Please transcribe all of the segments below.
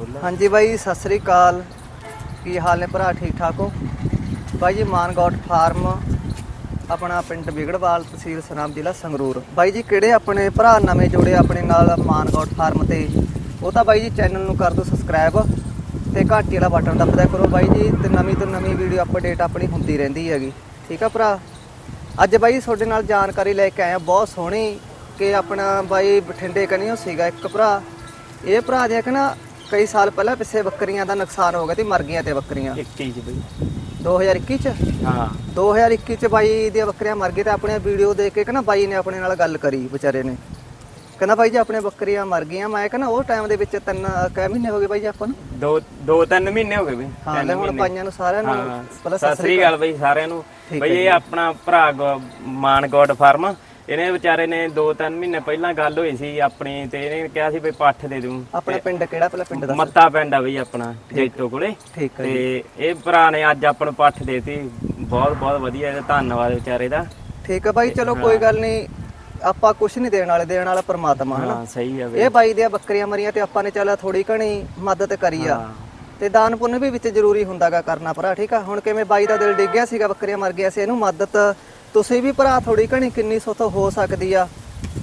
ਹਾਂਜੀ ਬਾਈ, ਸਤਿ ਸ੍ਰੀ ਅਕਾਲ। ਕੀ ਹਾਲ ਨੇ ਭਰਾ? ਠੀਕ ਠਾਕ ਹੋ? ਬਾਈ ਜੀ ਮਾਨਗੌਟ ਫਾਰਮ, ਆਪਣਾ ਪਿੰਡ ਵਿਗੜਵਾਲ, ਤਹਿਸੀਲ ਸਨਾਮ, ਜ਼ਿਲ੍ਹਾ ਸੰਗਰੂਰ। ਬਾਈ ਜੀ, ਕਿਹੜੇ ਆਪਣੇ ਭਰਾ ਨਵੇਂ ਜੋੜੇ ਆਪਣੇ ਨਾਲ ਮਾਨਗੌਟ ਫਾਰਮ ਤੇ? ਉਹ ਤਾਂ ਬਾਈ ਜੀ, ਚੈਨਲ ਨੂੰ ਕਰ ਦਿਓ ਸਬਸਕ੍ਰਾਈਬ ਤੇ ਘੰਟੀ ਵਾਲਾ ਬਟਨ ਦਬਦਾ ਕਰੋ ਬਾਈ ਜੀ, ਤੇ ਨਵੀਂ ਤੋਂ ਨਵੀਂ ਵੀਡੀਓ ਅਪਡੇਟ ਆਪਣੀ ਹੁੰਦੀ ਰਹਿੰਦੀ ਹੈਗੀ। ਠੀਕ ਆ ਭਰਾ? ਅੱਜ ਬਾਈ ਤੁਹਾਡੇ ਨਾਲ ਜਾਣਕਾਰੀ ਲੈ ਕੇ ਆਇਆ ਬਹੁਤ ਸੋਹਣੀ ਕਿ ਆਪਣਾ ਬਾਈ ਬਠਿੰਡੇ ਕਨੀਓ ਸੀਗਾ ਇੱਕ ਭਰਾ। ਇਹ ਭਰਾ ਦੇ ਕਿ ਨਾ ਕਈ ਸਾਲ ਪਹਿਲਾਂ ਪਿੱਛੇ ਬੱਕਰੀਆਂ ਦਾ ਨੁਕਸਾਨ ਹੋ ਗਿਆ ਤੇ ਮਰ ਗਈਆਂ ਤੇ ਬੱਕਰੀਆਂ। 21 ਚ ਬਈ। 2021 ਚ? ਹਾਂ। 2021 ਚ ਬਾਈ ਦੀਆਂ ਬੱਕਰੀਆਂ ਮਰ ਗਈਆਂ ਤੇ ਆਪਣੇ ਵੀਡੀਓ ਦੇਖ ਕੇ ਕਹਿੰਦਾ ਬਾਈ ਨੇ ਆਪਣੇ ਨਾਲ ਗੱਲ ਕਰੀ ਵਿਚਾਰੇ ਨੇ। ਕਹਿੰਦਾ ਬਾਈ ਜੀ ਆਪਣੇ ਬੱਕਰੀਆਂ ਮਰ ਗਈਆਂ ਮੈਂ ਕਹਿੰਦਾ ਉਹ ਟਾਈਮ ਦੇ ਵਿੱਚ ਤਿੰਨ ਕੈ ਮਹੀਨੇ ਹੋ ਗਏ ਬਾਈ ਜੀ ਆਪਾਂ ਨੂੰ? ਦੋ ਦੋ ਤਿੰਨ ਮਹੀਨੇ ਹੋ ਗਏ ਬਈ ਹਾਂ ਲੈ ਹੁਣ। ਪਾਈਆਂ ਨੂੰ ਸਾਰਿਆਂ ਨੂੰ ਪਹਿਲਾਂ ਸਤਿ ਸ੍ਰੀ ਅਕਾਲ। ਬਈ ਸਾਰਿਆਂ ਨੂੰ। ਬਈ ਇਹ ਆਪਣਾ ਭਰਾ ਗੋ- ਮਾਨ ਗੋਡ ਫਾਰਮ। ਇਹਨੇ ਵਿਚਾਰੇ ਨੇ ਦੋ ਤਿੰਨ ਮਹੀਨੇ ਪਹਿਲਾਂ ਗੱਲ ਹੋਈ ਸੀ ਆਪਣੀ ਤੇ ਇਹਨੇ ਕਿਹਾ ਸੀ ਬਈ ਪੱਠ ਦੇ ਦੂੰ। ਆਪਣਾ ਪਿੰਡ ਕਿਹੜਾ ਪਹਿਲਾਂ ਪਿੰਡ ਦਾ ਮੱਤਾ ਪਿੰਡ ਆ ਬਈ ਆਪਣਾ ਜੈਤੋ ਕੋਲੇ। ਠੀਕ ਹੈ ਤੇ ਇਹ ਭਰਾ ਨੇ ਅੱਜ ਆਪਾਂ ਨੂੰ ਪੱਠ ਦੇਤੀ। ਬਹੁਤ ਬਹੁਤ ਵਧੀਆ ਇਹਦਾ ਧੰਨਵਾਦ ਵਿਚਾਰੇ ਦਾ। ਠੀਕ ਹੈ ਬਾਈ ਚਲੋ ਕੋਈ ਗੱਲ ਨਹੀਂ ਆਪਾਂ ਕੁਝ ਨਹੀਂ ਦੇਣ ਵਾਲੇ ਦੇਣ ਵਾਲਾ ਪਰਮਾਤਮਾ ਹੈ ਨਾ ਹਾਂ ਸਹੀ ਆ ਬਈ। ਇਹ ਬਾਈ ਦੀਆਂ ਬੱਕਰੀਆਂ ਮਰੀਆਂ ਤੇ ਆਪਾਂ ਨੇ ਚੱਲ ਥੋੜੀ ਘਣੀ ਮਦਦ ਕਰੀ ਆ। ਹਾਂ। ਤੇ ਦਾਨ ਪੁੰਨ ਵੀ ਵਿੱਚ ਜ਼ਰੂਰੀ ਹੁੰਦਾਗਾ ਕਰਨਾ ਭਰਾ ਠੀਕ ਆ? ਹੁਣ ਕਿਵੇਂ ਬਾਈ ਦਾ ਦਿਲ ਡਿੱਗ ਗਿਆ ਸੀਗਾ ਬੱਕਰੀਆਂ ਮਰ ਗਿਆ ਸੀ ਇਹਨੂੰ ਮਦਦ ਤੁਸੀਂ ਵੀ ਭਰਾ ਥੋੜੀ ਘਣੀ ਕਿੰਨੀ ਸੋਥੋਂ ਹੋ ਸਕਦੀ ਆ?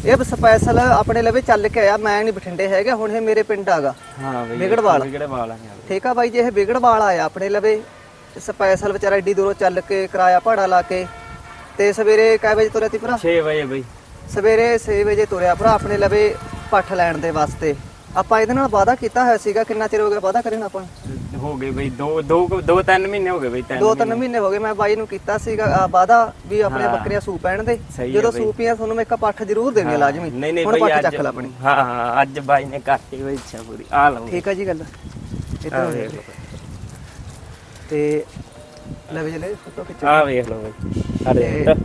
ਇਹ ਸਪੈਸ਼ਲ ਆਪਣੇ ਲਵੇ ਚੱਲ ਕੇ ਆਇਆ ਮੈਂ ਨਹੀਂ ਬਠਿੰਡੇ ਹੈਗਾ ਹੁਣ ਇਹ ਮੇਰੇ ਪਿੰਡ ਆਗਾ ਹਾਂ ਬਈ ਵਿਗੜਵਾਲ। ਵਿਗੜਵਾਲ ਆ। ਠੀਕ ਆ ਬਾਈ ਜੀ ਇਹ ਵਿਗੜਵਾਲ ਆਇਆ ਆਪਣੇ ਲਵੇ ਸਪੈਸ਼ਲ ਵਿਚਾਰਾ ਏਡੀ ਦੂਰੋਂ ਚੱਲ ਕੇ ਕਿਰਾਇਆ ਭਾੜਾ ਲਾ ਕੇ ਤੇ ਸਵੇਰੇ ਕਾਹ ਵਜੇ ਤੁਰਿਆ ਤੀ ਭਰਾ? 6 ਵਜੇ ਬਈ। ਸਵੇਰੇ 6 ਵਜੇ ਤੁਰਿਆ ਭਰਾ ਆਪਣੇ ਲਵੇ ਪੱਠ ਲੈਣ ਦੇ ਵਾਸਤੇ। ਆਪਾਂ ਇਹਦੇ ਨਾਲ ਵਾਅਦਾ ਕੀਤਾ ਹੋਇਆ ਸੀਗਾ ਕਿੰਨਾ ਚਿਰ ਹੋ ਗਿਆ ਵਾਅਦਾ ਕਰੇ ਨਾ ਆਪਾਂ ਹੋ ਗਏ ਬਈ ਦੋ ਦੋ ਦੋ ਤਿੰਨ ਮਹੀਨੇ ਹੋ ਗਏ ਬਈ ਤਿੰਨ ਦੋ ਤਿੰਨ ਮਹੀਨੇ ਹੋ ਗਏ ਮੈਂ ਬਾਈ ਨੂੰ ਕੀਤਾ ਸੀਗਾ ਵਾਅਦਾ ਵੀ ਆਪਣੇ ਹਾਂ। ਬੱਕਰੀਆਂ ਸੂਪ ਪੈਣ ਦੇ। ਸਹੀ ਹੈ ਜਦੋਂ ਬਈ। ਸੂਪੀਆਂ ਤੁਹਾਨੂੰ ਮੈਂ ਇੱਕ ਪੱਠ ਜ਼ਰੂਰ ਦੇਣੀ ਲਾਜ਼ਮੀ। ਨਹੀਂ ਨਹੀਂ ਹੁਣ ਬਈ ਪੱਠ ਅੱਜ ਚੱਕ ਲੈ ਆਪਣੀ। ਹਾਂ ਹਾਂ ਅੱਜ ਬਾਈ ਨੇ ਕਰਤੀ ਬਈ ਇੱਛਾ ਪੂਰੀ। ਆ ਲਓ ਠੀਕ ਹੈ ਜੀ ਗੱਲ। ਆ ਵੇਖ। ਲਓ ਤੇ ਲੈ ਵੀ ਜਲੇ ਫੋਟੋ ਖਿੱਚ। ਆ ਵੇਖ ਲਓ ਬਈ। ਅਰੇ ਤੇ-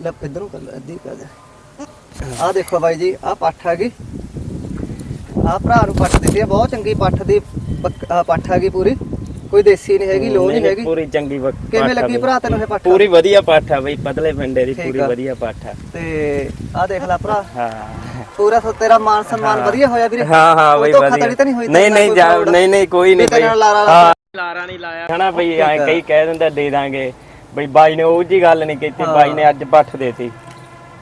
ਲੈ ਇਧਰੋਂ ਕਰ ਲੈ ਅੱਧੀ ਕਰ ਦੇ ਆ ਦੇਖੋ ਬਾਈ ਜੀ ਆ ਪੱਠ ਆ ਗਈ। ਆ ਭਰਾ ਨੂੰ ਪੱਠ ਦਿੱਤੀ ਆ ਬਹੁਤ ਚੰਗੀ ਪੱਠ ਦੀ ਆਹ ਪੱਠ ਆ ਗਈ ਪੂਰੀ। ਕੋਈ ਦੇਸੀ ਨਹੀਂ ਹੈਗੀ ਲੋਹ ਨਹੀਂ ਹੈਗੀ। ਪੂਰੀ ਚੰਗੀ ਵਕ- ਕਿਵੇਂ ਆ ਲੱਗੀ। ਭਰਾ ਤੈਨੂੰ ਇਹ ਪੱਠ? ਪੂਰੀ ਵਧੀਆ ਪਾਠਾ ਬਈ ਪਤਲੇ ਪਿੰਡੇ ਦੀ ਪੂਰੀ ਆ। ਵਧੀਆ ਪਾਠਾ ਤੇ ਆ ਦੇਖ ਲੈ ਭਰਾ। ਹਾਂ। ਪੂਰਾ ਸੋ ਤੇਰਾ ਮਾਨ ਸਨਮਾਨ ਵਧੀਆ ਹੋਇਆ ਵੀਰੇ। ਹਾਂ ਹਾਂ ਬਈ ਵਧੀਆ। ਨਹੀਂ ਹੋਈ ਨਹੀਂ ਨਹੀਂ? ਨਹੀਂ ਨਹੀਂ ਕੋਈ ਨਹੀਂ ਬਈ। ਹਾਂ। ਲਾਰਾ ਨਹੀਂ ਲਾਇਆ। ਹਨਾ ਬਈ ਐ ਕਈ ਕਹਿ ਦਿੰਦਾ ਦੇ ਦਾਂਗੇ। ਬਈ ਬਾਈ ਨੇ ਉਹ ਜੀ ਗੱਲ ਨਹੀਂ ਕੀਤੀ ਬਾਈ ਨੇ ਅੱਜ ਪੱਠ ਦੇਤੀ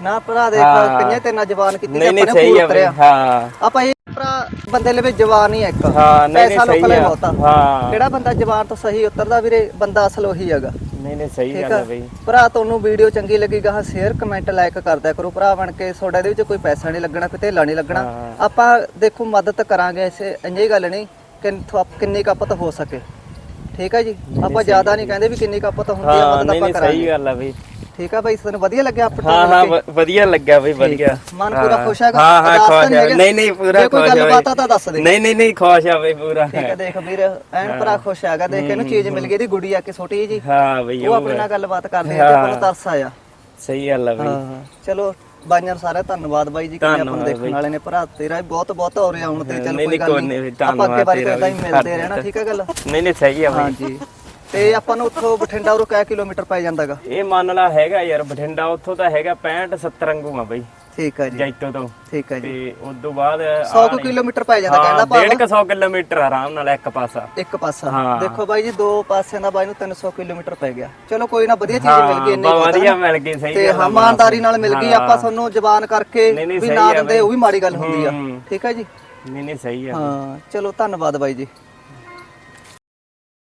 ਨਾ ਭਰਾ ਦੇਖ ਹਾਂ। ਕਿੰਨੇ ਤੇ ਨਾ ਜ਼ਬਾਨ ਕੀਤੀ ਨਹੀਂ ਨਹੀਂ ਸਹੀ ਆ ਬਈ ਹਾਂ। ਆਪਾਂ ਇਹ ਭਰਾ ਬੰਦੇ ਲਈ ਵੀ ਜਵਾਨ ਹੀ ਆ ਇੱਕ। ਹਾਂ ਨਹੀਂ ਨਹੀਂ ਪੈਸਾ ਲੋਕਾਂ ਸਹੀ ਲਈ ਆ। ਬਹੁਤ। ਹਾਂ। ਕਿਹੜਾ ਬੰਦਾ ਜਵਾਨ ਤੋਂ ਸਹੀ ਉਤਰਦਾ ਵੀਰੇ? ਬੰਦਾ ਅਸਲ ਉਹੀ ਹੈਗਾ। ਨਹੀਂ ਨਹੀਂ ਸਹੀ ਗੱਲ ਆ? ਹੈ ਬਈ। ਭਰਾ ਤੁਹਾਨੂੰ ਵੀਡੀਓ ਚੰਗੀ ਲੱਗੀ ਗਾ ਸ਼ੇਅਰ ਕਮੈਂਟ ਲਾਈਕ ਕਰਦਿਆ ਕਰੋ ਭਰਾ ਬਣ ਕੇ ਤੁਹਾਡਾ ਇਹਦੇ ਵਿੱਚ ਕੋਈ ਪੈਸਾ ਨਹੀਂ ਲੱਗਣਾ ਕੋਈ ਧੇਲਾ ਨਹੀਂ ਲੱਗਣਾ। ਹਾਂ। ਆਪਾਂ ਦੇਖੋ ਮਦਦ ਕਰਾਂਗੇ ਇਸੇ ਇੰਨੀ ਗੱਲ ਨਹੀਂ ਕਿ ਥੋ- ਕਿੰਨੀ ਕਾਪਤ ਹੋ ਸਕੇ। ਠੀਕ ਹੈ ਜੀ? ਆਪਾਂ ਜ਼ਿਆਦਾ ਨਹੀਂ ਕਹਿੰਦੇ ਵੀ ਕਿੰਨੀ ਕਾਪਤ ਹੁੰਦੀ ਆ ਹਾਂ ਮਦਦ ਨਹੀਂ ਆਪਾਂ ਨਹੀਂ ਸਹੀ ਕਰਾਂਗੇ। ਗੱਲ ਆ ਬਈ। ਠੀਕ ਆ ਬਾਈ ਤੁਹਾਨੂੰ ਵਧੀਆ ਲੱਗਿਆ ਆਪਾਂ ਹਾਂ ਹਾਂ ਵ- ਵਧੀਆ ਲੱਗਿਆ ਬਈ ਵਧੀਆ। ਮਨ ਪੂਰਾ। ਖੁਸ਼ ਹੈਗਾ? ਹਾਂ ਹਾਂ ਉਦਾਸ ਤਾਂ ਖੁਸ਼ ਹੈਗਾ? ਨਹੀਂ ਨਹੀਂ ਪੂਰਾ ਜੇ ਕੋਈ ਖੁਸ਼ ਗੱਲਬਾਤ। ਆ ਤਾਂ ਦੱਸ ਦੇ। ਨਹੀਂ ਨਹੀਂ ਨਹੀਂ ਖੁਸ਼ ਆ ਬਈ ਪੂਰਾ। ਠੀਕ ਹੈ ਦੇਖ ਵੀਰ ਐਨ ਭਰਾ ਖੁਸ਼ ਹੈਗਾ ਦੇਖ ਇਹਨੂੰ ਚੀਜ਼ ਮਿਲ ਗਈ ਇਹਦੀ ਗੁੱਡੀ ਆ ਕੇ ਛੋਟੀ ਜੀ। ਹਾਂ ਬਈ ਉਹ ਉਹ ਆਪਣੇ। ਨਾਲ ਗੱਲਬਾਤ ਕਰਦੇ ਆ ਤੇ ਆਪਾਂ ਨੂੰ ਤਰਸ ਆਇਆ। ਸਹੀ ਗੱਲ ਆ ਬਈ। ਹਾਂ। ਚਲੋ ਬਾਈਆਂ ਨੂੰ ਸਾਰਾ ਧੰਨਵਾਦ ਬਾਈ ਜੀ ਕਿੰਨੇ ਆਪਾਂ ਨੂੰ ਦੇਖਣ ਬਾਈ। ਵਾਲੇ ਨੇ ਭਰਾ ਤੇਰਾ ਬਹੁਤ ਬਹੁਤ ਹੋ ਰਿਹਾ ਹੁਣ ਤੇ ਚੱਲ ਕੋਈ ਗੱਲ ਨਹੀਂ ਆਪਾਂ ਅੱਗੇ ਬਾਰੇ ਵੀ। ਮਿਲਦੇ ਰਹਿਣਾ ਠੀਕ ਹੈ ਗੱਲ ਨਹੀਂ ਨਹੀਂ ਸਹੀ ਆ ਬਈ ਹਾਂਜੀ ਤੇ ਆਪਾਂ ਨੂੰ ਉੱਥੋਂ ਬਠਿੰਡਾ ਉਰੋਂ ਕਿੰਨੇ ਕਿਲੋਮੀਟਰ ਪੈ ਜਾਂਦਾਗਾ? ਇਹ ਮੰਨ ਲਾ ਹੈਗਾ ਯਾਰ ਬਠਿੰਡਾ ਉੱਥੋਂ ਤਾਂ ਹੈਗਾ 65 70 ਅੰਗੂ ਆ ਬਈ। ਠੀਕ ਹੈ ਜੀ। ਜੈਤੋ ਤੋਂ। ਠੀਕ ਹੈ ਤੇ ਜੀ। ਉਸ ਤੋਂ ਬਾਅਦ 100 ਕੁ ਕਿਲੋਮੀਟਰ ਪੈ ਜਾਂਦਾ ਕਹਿੰਦਾ ਭਾਵ। 150 ਕਿਲੋਮੀਟਰ ਆਰਾਮ ਨਾਲ ਇੱਕ ਪਾਸਾ। ਇੱਕ ਪਾਸਾ। ਦੇਖੋ ਬਾਈ ਜੀ ਦੋ ਪਾਸਿਆਂ ਦਾ ਬਾਈ ਨੂੰ 300 ਕਿਲੋਮੀਟਰ ਪੈ ਗਿਆ। ਚਲੋ ਕੋਈ ਨਾ ਵਧੀਆ ਚੀਜ਼ ਮਿਲ ਗਈ ਇੰਨੀ ਆ ਵਧੀਆ। ਮਿਲ ਗਈ ਸਹੀ ਤੇ ਗੱਲ ਆ। ਇਮਾਨਦਾਰੀ ਨਾਲ ਮਿਲ ਗਈ ਆਪਾਂ ਤੁਹਾਨੂੰ ਜ਼ਬਾਨ ਕਰਕੇ ਵੀ ਨਾ ਆ ਦਿੰਦੇ। ਉਹ ਵੀ ਮਾੜੀ ਗੱਲ ਹੁੰਦੀ ਆ। ਠੀਕ ਹੈ ਜੀ? ਨਹੀਂ ਨਹੀਂ ਸਹੀ ਆ। ਹਾਂ ਚਲੋ ਧੰਨਵਾਦ ਬਾਈ ਜੀ।